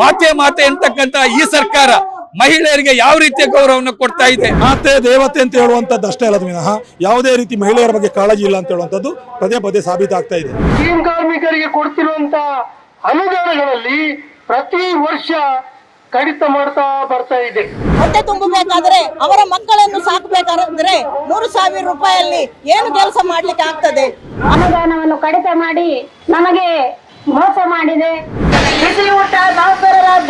ಮಾತೆ ಮಾತೆ ಅಂತಕ್ಕಂತ ಈ ಸರ್ಕಾರ ಮಹಿಳೆಯರಿಗೆ ಯಾವ ರೀತಿಯ ಗೌರವವನ್ನು ಕೊಡ್ತಾ ಇದೆ? ಮಾತೆ ದೇವತೆ ಅಂತ ಹೇಳುವಂತದ್ದು ಅಷ್ಟೇ ಅಲ್ಲದ ವಿನಃ. ಯಾವುದೇ ರೀತಿ ಮಹಿಳೆಯರ ಬಗ್ಗೆ ಕಾಳಜಿ ಇಲ್ಲ ಅಂತ ಹೇಳುವಂತದ್ದು ಪದೇ ಪದೇ ಸಾಬೀತಾಗ್ತಾ ಇದೆ. ಟೀಮ್ ಕಾರ್ಮಿಕರಿಗೆ ಕೊಡ್ತಿರುವಂತ ಅನುದಾನಗಳಲ್ಲಿ ಪ್ರತಿ ವರ್ಷ ಕಡಿತ ಮಾಡ್ತಾ ಬರ್ತಾ ಇದೆ. ಹೊಟ್ಟೆ ತುಂಬಬೇಕಾದ್ರೆ ಅವರ ಮಕ್ಕಳನ್ನು ಸಾಕಬೇಕಾದ್ರೆ ಮೂರು ಸಾವಿರ ರೂಪಾಯಿಯಲ್ಲಿ ಏನು ಕೆಲಸ ಮಾಡ್ಲಿಕ್ಕೆ ಆಗ್ತದೆ? ಅನುದಾನವನ್ನು ಕಡಿತ ಮಾಡಿ ನಮಗೆ ಮೋಸ ಮಾಡಿದೆ.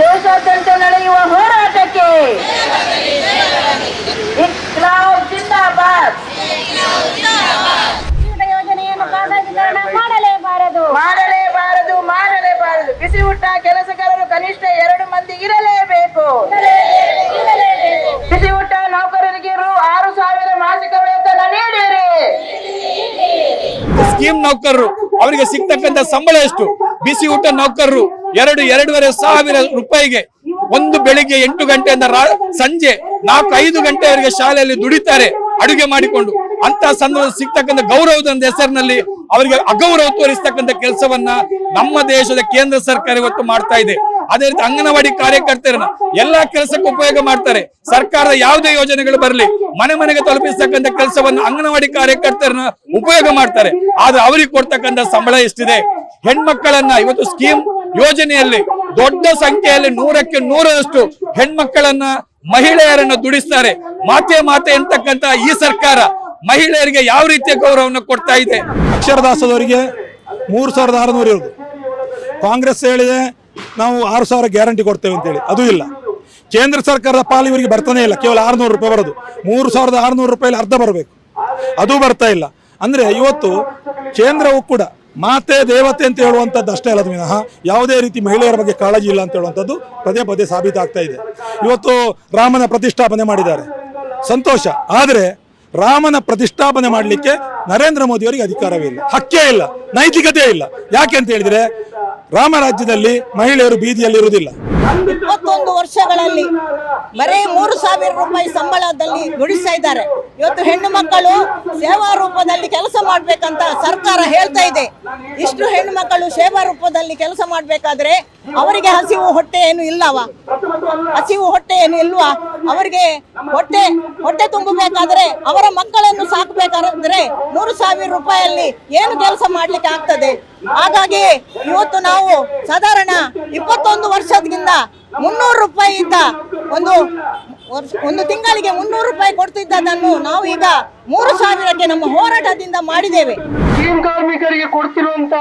ದೇಶಾದ್ಯಂತ ನಡೆಯುವ ಹೋರಾಟಕ್ಕೆ ಜಿಂದಾಬಾದ್. ಯೋಜನೆಯನ್ನು ಮಾಡಲೇಬಾರದು. ಮಾಡಲೇಬಾರದು ಮಾಡಲೇಬಾರದು. ಬಿಸಿ ಊಟ ಕೆಲಸಗಾರರು ಕನಿಷ್ಠ ಎರಡು ಮಂದಿ ಇರಲೇಬೇಕು. ಬಿಸಿ ಊಟ ನೌಕರರಿಗೆ ರು ಆರು ಸಾವಿರ ಮಾಸಿಕ ವೇತನ ನೀಡಿರಿ. ಸ್ಕೀಮ್ ನೌಕರರು ಅವರಿಗೆ ಸಿಗ್ತಕ್ಕಂತ ಸಂಬಳ ಎಷ್ಟು? ಬಿಸಿ ಊಟ ನೌಕರರು ಎರಡು, ಎರಡೂವರೆ ಸಾವಿರ ರೂಪಾಯಿಗೆ ಒಂದು ಬೆಳಿಗ್ಗೆ ಎಂಟು ಗಂಟೆಯಿಂದ ಸಂಜೆ ನಾಲ್ಕು, ಐದು ಗಂಟೆವರೆಗೆ ಶಾಲೆಯಲ್ಲಿ ದುಡಿತಾರೆ, ಅಡುಗೆ ಮಾಡಿಕೊಂಡು. ಅಂತ ಸಂದರ್ಭ ಸಿಗ್ತಕ್ಕಂಥ ಗೌರವದ ಹೆಸರಿನಲ್ಲಿ ಅವರಿಗೆ ಅಗೌರವ ತೋರಿಸ್ತಕ್ಕಂಥ ಕೆಲಸವನ್ನ ನಮ್ಮ ದೇಶದ ಕೇಂದ್ರ ಸರ್ಕಾರ ಇವತ್ತು ಮಾಡ್ತಾ ಇದೆ. ಅದೇ ರೀತಿ ಅಂಗನವಾಡಿ ಕಾರ್ಯಕರ್ತರನ್ನ ಎಲ್ಲಾ ಕೆಲಸಕ್ಕೆ ಉಪಯೋಗ ಮಾಡ್ತಾರೆ. ಸರ್ಕಾರದ ಯಾವುದೇ ಯೋಜನೆಗಳು ಬರಲಿ, ಮನೆ ಮನೆಗೆ ತಲುಪಿಸ್ತಕ್ಕಂಥ ಕೆಲಸವನ್ನು ಅಂಗನವಾಡಿ ಕಾರ್ಯಕರ್ತರನ್ನ ಉಪಯೋಗ ಮಾಡ್ತಾರೆ. ಆದ್ರೆ ಅವರಿಗೆ ಕೊಡ್ತಕ್ಕಂಥ ಸಂಬಳ ಎಷ್ಟಿದೆ? ಹೆಣ್ಮಕ್ಕಳನ್ನ ಇವತ್ತು ಸ್ಕೀಮ್ ಯೋಜನೆಯಲ್ಲಿ ದೊಡ್ಡ ಸಂಖ್ಯೆಯಲ್ಲಿ ನೂರಕ್ಕೆ ನೂರರಷ್ಟು ಹೆಣ್ಮಕ್ಕಳನ್ನ ಮಹಿಳೆಯರನ್ನ ದುಡಿಸ್ತಾರೆ. ಮಾತೆ ಮಾತೆ ಎಂತಕ್ಕಂತ ಈ ಸರ್ಕಾರ ಮಹಿಳೆಯರಿಗೆ ಯಾವ ರೀತಿಯ ಗೌರವವನ್ನು ಕೊಡ್ತಾ ಇದೆ? ಅಕ್ಷರದಾಸದವರಿಗೆ ಮೂರು ಸಾವಿರದ ಆರುನೂರು ಇರೋದು ಕಾಂಗ್ರೆಸ್ ಹೇಳಿದೆ ನಾವು ಆರು ಸಾವಿರ ಗ್ಯಾರಂಟಿ ಕೊಡ್ತೇವೆ ಅಂತೇಳಿ. ಅದು ಇಲ್ಲ. ಕೇಂದ್ರ ಸರ್ಕಾರದ ಪಾಲು ಇವರಿಗೆ ಬರ್ತಾನೆ ಇಲ್ಲ. ಕೇವಲ ಆರುನೂರು ರೂಪಾಯಿ ಬರೋದು. ಮೂರು ಸಾವಿರದ ಆರುನೂರು ರೂಪಾಯಿ ಅರ್ಧ ಬರಬೇಕು. ಅದು ಬರ್ತಾ ಇಲ್ಲ. ಅಂದ್ರೆ ಇವತ್ತು ಕೇಂದ್ರವು ಕೂಡ ಮಾತೆ ದೇವತೆ ಅಂತ ಹೇಳುವಂಥದ್ದು ಅಷ್ಟೇ ಅಲ್ಲದ ವಿನಃ. ಯಾವುದೇ ರೀತಿ ಮಹಿಳೆಯರ ಬಗ್ಗೆ ಕಾಳಜಿ ಇಲ್ಲ ಅಂತ ಹೇಳುವಂಥದ್ದು ಪದೇ ಪದೇ ಸಾಬೀತಾಗ್ತಾ ಇದೆ. ಇವತ್ತು ರಾಮನ ಪ್ರತಿಷ್ಠಾಪನೆ ಮಾಡಿದ್ದಾರೆ. ಸಂತೋಷ. ಆದರೆ ರಾಮನ ಪ್ರತಿಷ್ಠಾಪನೆ ಮಾಡಲಿಕ್ಕೆ ನರೇಂದ್ರ ಮೋದಿ ಅವರಿಗೆ ಅಧಿಕಾರವೇ ಇಲ್ಲ. ಹಕ್ಕೇ ಇಲ್ಲ. ನೈತಿಕತೆ ಇಲ್ಲ. ಯಾಕೆ ಅಂತ ಹೇಳಿದ್ರೆ ರಾಮ ರಾಜ್ಯದಲ್ಲಿ ಮಹಿಳೆಯರು ಬೀದಿಯಲ್ಲಿ ಇರುವುದಿಲ್ಲ. ಇಪ್ಪತ್ತೊಂದು ವರ್ಷಗಳಲ್ಲಿ ಬರೀ ಮೂರು ಸಾವಿರ ರೂಪಾಯಿ ಸಂಬಳದಲ್ಲಿ ದುಡಿಸ್ತಾ ಇದ್ದಾರೆ. ಇವತ್ತು ಹೆಣ್ಣು ಮಕ್ಕಳು ಸೇವಾ ರೂಪದಲ್ಲಿ ಕೆಲಸ ಮಾಡ್ಬೇಕಂತ ಸರ್ಕಾರ ಹೇಳ್ತಾ ಇದೆ. ಇಷ್ಟು ಹೆಣ್ಣು ಮಕ್ಕಳು ಸೇವಾ ರೂಪದಲ್ಲಿ ಕೆಲಸ ಮಾಡ್ಬೇಕಾದ್ರೆ ಅವರಿಗೆ ಹಸಿವು ಹೊಟ್ಟೆ ಏನು ಇಲ್ಲವ? ಹಸಿವು ಹೊಟ್ಟೆ ಏನು ಇಲ್ವಾ? ಅವರಿಗೆ ಹೊಟ್ಟೆ ಹೊಟ್ಟೆ ತುಂಬಬೇಕಾದ್ರೆ ಅವರ ಮಕ್ಕಳನ್ನು ಸಾಕಬೇಕಾದ್ರೆ ನೂರು ಸಾವಿರ ರೂಪಾಯಲ್ಲಿ ಏನು ಕೆಲಸ ಮಾಡ್ಲಿಕ್ಕೆ ಆಗ್ತದೆ? ಹಾಗಾಗಿ ಇವತ್ತು ನಾವು ಸಾಧಾರಣ ಇಪ್ಪತ್ತೊಂದು ವರ್ಷದಿಂದ ಮುನ್ನೂರು ರೂಪಾಯಿಯಿಂದ ಒಂದು ಒಂದು ತಿಂಗಳಿಗೆ ಮುನ್ನೂರು ರೂಪಾಯಿ ಕೊಡ್ತಿದ್ದದನ್ನು ನಾವು ಈಗ ಮೂರು ಸಾವಿರಕ್ಕೆ ನಮ್ಮ ಹೋರಾಟದಿಂದ ಮಾಡಿದ್ದೇವೆ. ಕಾರ್ಮಿಕರಿಗೆ ಕೊಡ್ತಿರುವಂತ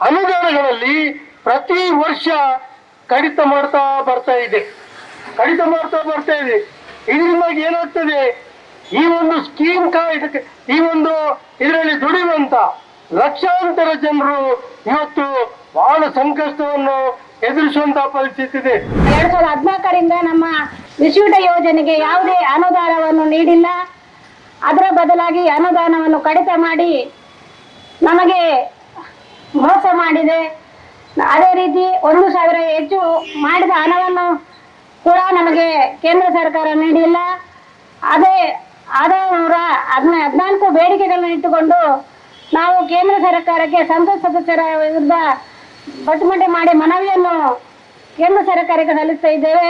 ಅನುದಾನಗಳಲ್ಲಿ ಪ್ರತಿ ವರ್ಷ ಕಡಿತ ಮಾಡ್ತಾ ಬರ್ತಾ ಇದೆ. ಕಡಿತ ಮಾಡ್ತಾ ಬರ್ತಾ ಇದೆ. ಇದರಿಂದಾಗಿ ಏನಾಗ್ತದೆ? ಈ ಒಂದು ಸ್ಕೀಮ್ ಕಾ ಇದಕ್ಕೆ, ಈ ಒಂದು ಇದರಲ್ಲಿ ದುಡಿಯುವಂತ ಲಕ್ಷಾಂತರ ಜನರು ಇವತ್ತು ಬಹಳ ಸಂಕಷ್ಟವನ್ನು ಎದುರಿಸುವಂತಹ ಪರಿಸ್ಥಿತಿ ಇದೆ. ಎರಡ್ ಸಾವಿರದ ಹದಿನಾಲ್ಕರಿಂದ ನಮ್ಮ ವಿಶಿಷ್ಟ ಯೋಜನೆಗೆ ಯಾವುದೇ ಅನುದಾನವನ್ನು ನೀಡಿಲ್ಲ. ಅದರ ಬದಲಾಗಿ ಅನುದಾನವನ್ನು ಕಡಿತ ಮಾಡಿ ನಮಗೆ ಮೋಸ ಮಾಡಿದೆ. ಅದೇ ರೀತಿ ಒಂದು ಸಾವಿರ ಹೆಚ್ಚು ಮಾಡಿದ ಹಣವನ್ನು ಕೂಡ ನಮಗೆ ಕೇಂದ್ರ ಸರ್ಕಾರ ನೀಡಿಲ್ಲ. ಅದೇ ಅದೇ ನೂರ ಹದಿನ, ಹದಿನಾಲ್ಕು ಬೇಡಿಕೆಗಳನ್ನು ಇಟ್ಟುಕೊಂಡು ನಾವು ಕೇಂದ್ರ ಸರ್ಕಾರಕ್ಕೆ ಸಂಸತ್ ಸದಸ್ಯರ ವಿರುದ್ಧ ಪಟ್ಟುಮಂಟೆ ಮಾಡಿ ಮನವಿಯನ್ನು ಕೇಂದ್ರ ಸರ್ಕಾರಕ್ಕೆ ಸಲ್ಲಿಸ್ತಾ ಇದ್ದೇವೆ.